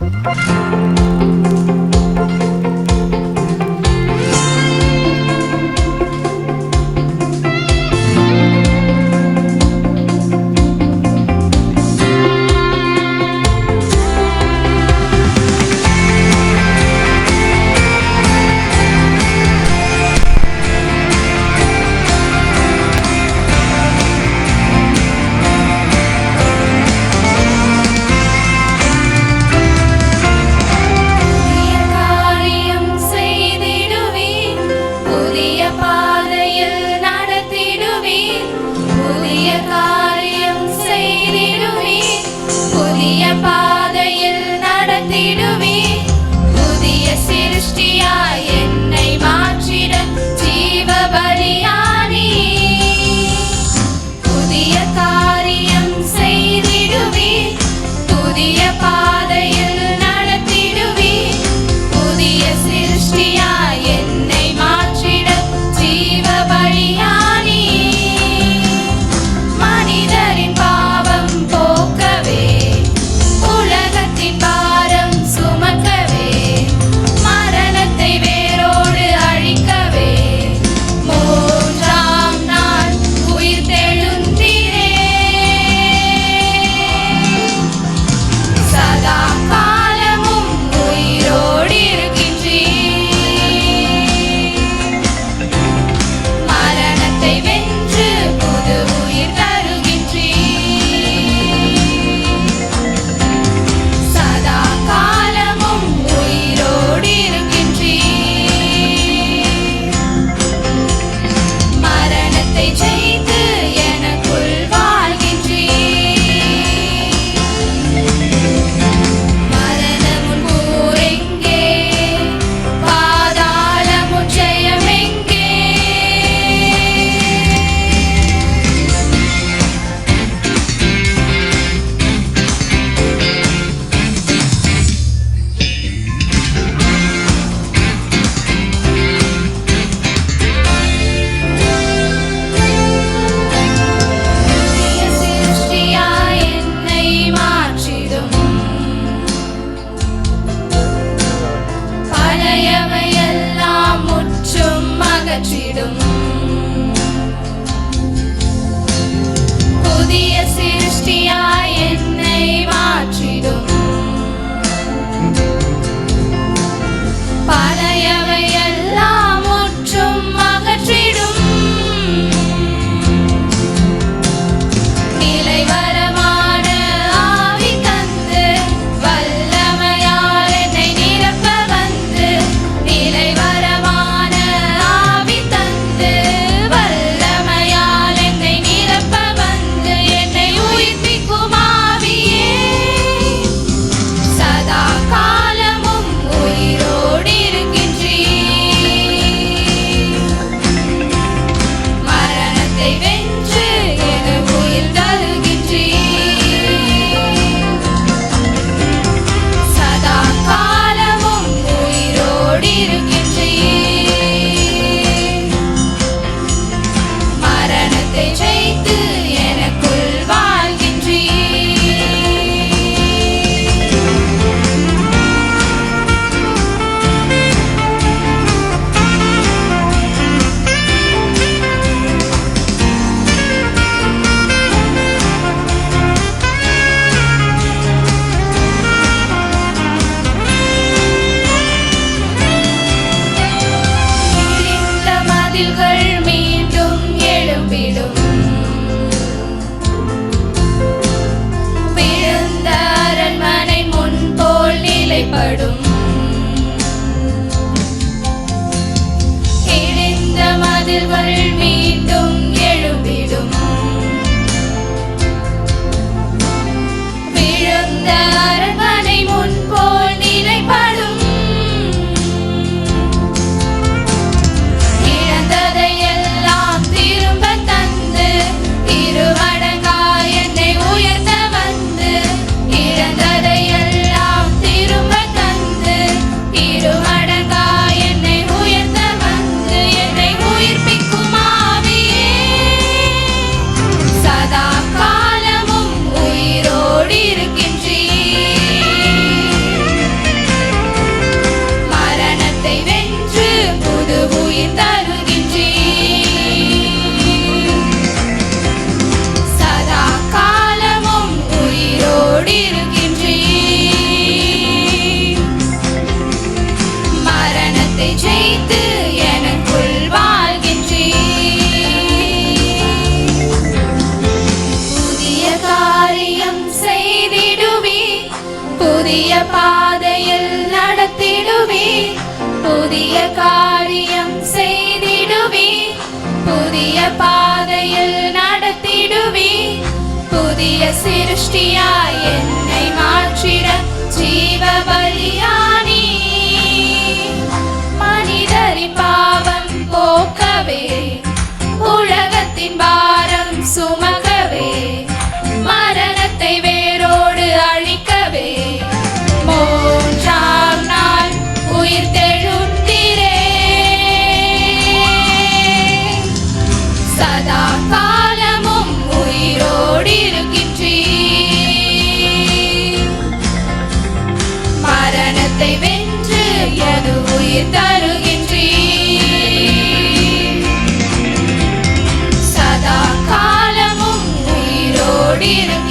嗯。புதிய பாதையில் நடத்திடுவே. புதிய காரியம் செய்திடுவே. புதிய பாதையில் நடத்திடுவே. புதிய சிருஷ்டியாய் என்னை மாற்றிட ஜீவ பலியானி மனிதரி பாவம் போக்கவே. உலகத்தின் பாரம் சும Beat it.